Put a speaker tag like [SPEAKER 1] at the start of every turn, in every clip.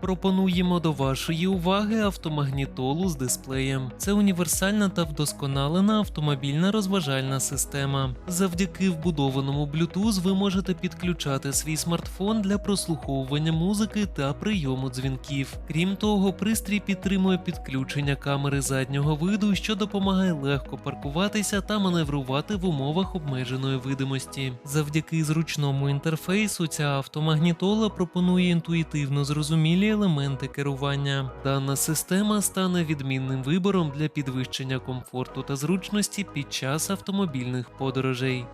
[SPEAKER 1] Пропонуємо до вашої уваги автомагнітолу з дисплеєм. Це універсальна та вдосконалена автомобільна розважальна система. Завдяки вбудованому Bluetooth ви можете підключати свій смартфон для прослуховування музики та прийому дзвінків. Крім того, пристрій підтримує підключення камери заднього виду, що допомагає легко паркуватися та маневрувати в умовах обмеженої видимості. Завдяки зручному інтерфейсу ця автомагнітола пропонує інтуїтивно зрозумілі елементи керування. Дана система стане відмінним вибором для підвищення комфорту та зручності під час автомобільних подорожей.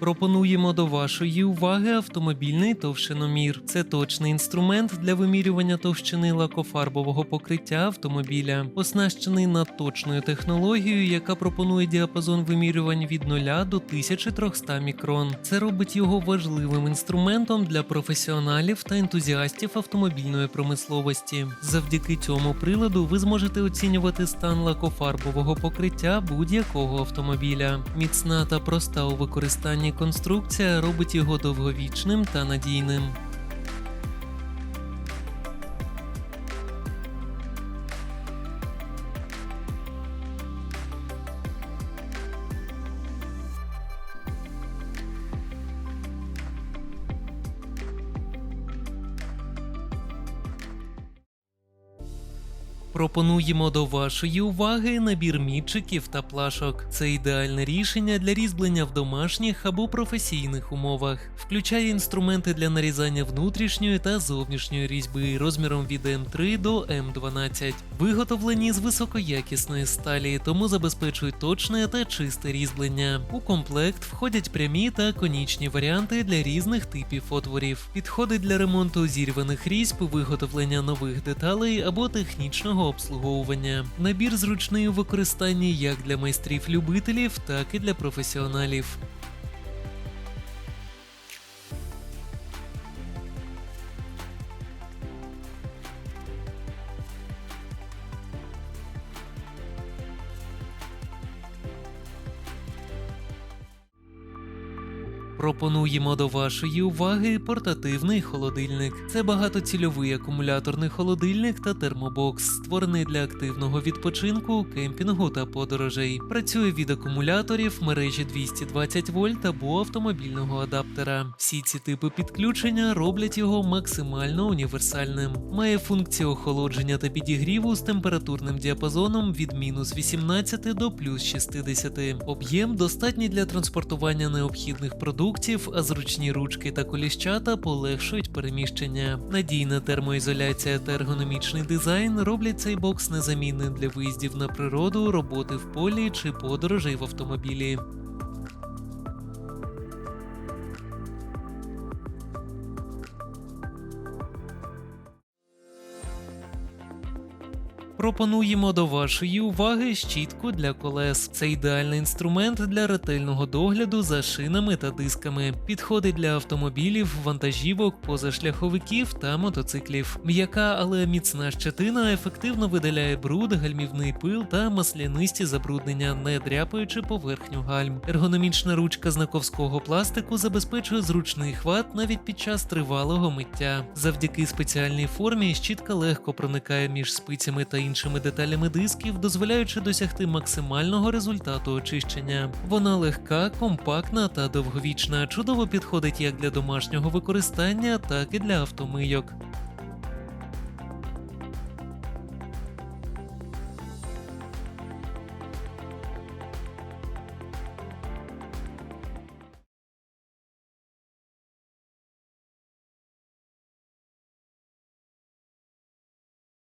[SPEAKER 1] Пропонуємо до вашої уваги автомобільний товщиномір. Це точний інструмент для вимірювання товщини лакофарбового покриття автомобіля, оснащений надточною технологією, яка пропонує діапазон вимірювань від 0 до 1300 мікрон. Це робить його важливим інструментом для професіоналів та ентузіастів автомобільної промисловості. Завдяки цьому приладу ви зможете оцінювати стан лакофарбового покриття будь-якого автомобіля. Міцна та проста у використанні конструкція робить його довговічним та надійним. Пропонуємо до вашої уваги набір мітчиків та плашок. Це ідеальне рішення для різьблення в домашніх або професійних умовах. Включає інструменти для нарізання внутрішньої та зовнішньої різьби розміром від М3 до М12. Виготовлені з високоякісної сталі, тому забезпечують точне та чисте різьблення. У комплект входять прямі та конічні варіанти для різних типів отворів. Підходить для ремонту зірваних різьб, виготовлення нових деталей або технічного обслуговування. Набір зручний у використанні як для майстрів-любителів, так і для професіоналів. Пропонуємо до вашої уваги портативний холодильник. Це багатоцільовий акумуляторний холодильник та термобокс, створений для активного відпочинку, кемпінгу та подорожей. Працює від акумуляторів, мережі 220 вольт або автомобільного адаптера. Всі ці типи підключення роблять його максимально універсальним. Має функцію охолодження та підігріву з температурним діапазоном від мінус 18 до плюс 60. Об'єм достатній для транспортування необхідних продуктів, а зручні ручки та коліщата полегшують переміщення. Надійна термоізоляція та ергономічний дизайн роблять цей бокс незамінним для виїздів на природу, роботи в полі чи подорожей в автомобілі. Пропонуємо до вашої уваги щітку для колес. Це ідеальний інструмент для ретельного догляду за шинами та дисками. Підходить для автомобілів, вантажівок, позашляховиків та мотоциклів. М'яка, але міцна щетина ефективно видаляє бруд, гальмівний пил та маслянисті забруднення, не дряпаючи поверхню гальм. Ергономічна ручка знаковського пластику забезпечує зручний хват навіть під час тривалого миття. Завдяки спеціальній формі щітка легко проникає між спицями та іншими деталями дисків, дозволяючи досягти максимального результату очищення. Вона легка, компактна та довговічна, чудово підходить як для домашнього використання, так і для автомийок.